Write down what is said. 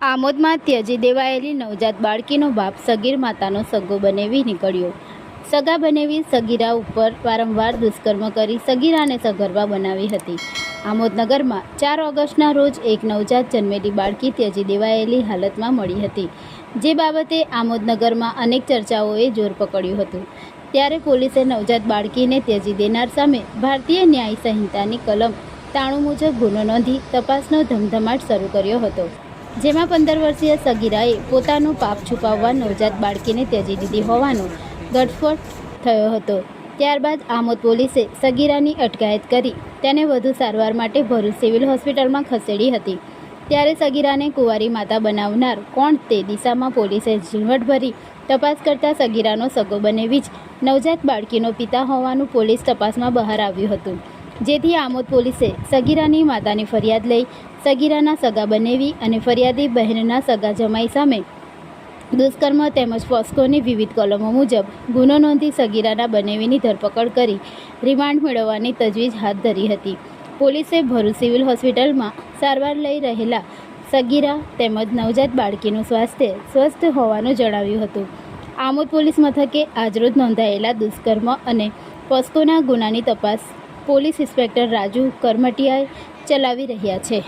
આમોદમાં ત્યજી દેવાયેલી નવજાત બાળકીનો બાપ સગીર માતાનો સગો બનેવી નીકળ્યો. સગા બનેવી સગીરા ઉપર વારંવાર દુષ્કર્મ કરી સગીરાને સગર્ભા બનાવી હતી. આમોદનગરમાં ચાર ઓગસ્ટના રોજ એક નવજાત જન્મેલી બાળકી ત્યજી દેવાયેલી હાલતમાં મળી હતી. જે બાબતે આમોદનગરમાં અનેક ચર્ચાઓએ જોર પકડ્યું હતું. ત્યારે પોલીસે નવજાત બાળકીને ત્યજી દેનાર સામે ભારતીય ન્યાય સંહિતાની કલમ તાણું મુજબ ગુનો નોંધી તપાસનો ધમધમાટ શરૂ કર્યો હતો. જેમાં પંદર વર્ષીય સગીરાએ પોતાનું પાપ છુપાવવા નવજાત બાળકીને ત્યજી દીધી હોવાનો ગટફોટ થયો હતો. ત્યારબાદ આમોદ પોલીસે સગીરાની અટકાયત કરી તેને વધુ સારવાર માટે ભરૂચ સિવિલ હોસ્પિટલમાં ખસેડી હતી. ત્યારે સગીરાને કુંવારી માતા બનાવનાર કોણ તે દિશામાં પોલીસે ઝીણવટભરી તપાસ કરતા સગીરાનો સગો બનેવી જ નવજાત બાળકીનો પિતા હોવાનું પોલીસ તપાસમાં બહાર આવ્યું હતું. જેથી આમોદ પોલીસે સગીરાની માતાની ફરિયાદ લઈ સગીરાના સગા બનેવી અને ફરિયાદી બહેનના સગા જમાઈ સામે દુષ્કર્મ તેમજ પોસ્કોની વિવિધ કલમો મુજબ ગુનો નોંધી સગીરાના બનેવીની ધરપકડ કરી રિમાન્ડ મેળવવાની તજવીજ હાથ ધરી હતી. પોલીસે ભરૂચ સિવિલ હોસ્પિટલમાં સારવાર લઈ રહેલા સગીરા તેમજ નવજાત બાળકીનું સ્વાસ્થ્ય સ્વસ્થ હોવાનું જણાવ્યું હતું. આમોદ પોલીસ મથકે આજરોજ નોંધાયેલા દુષ્કર્મ અને પોસ્કોના ગુનાની તપાસ પોલીસ ઇન્સ્પેક્ટર રાજુ કરમટિયાએ ચલાવી રહ્યા છે.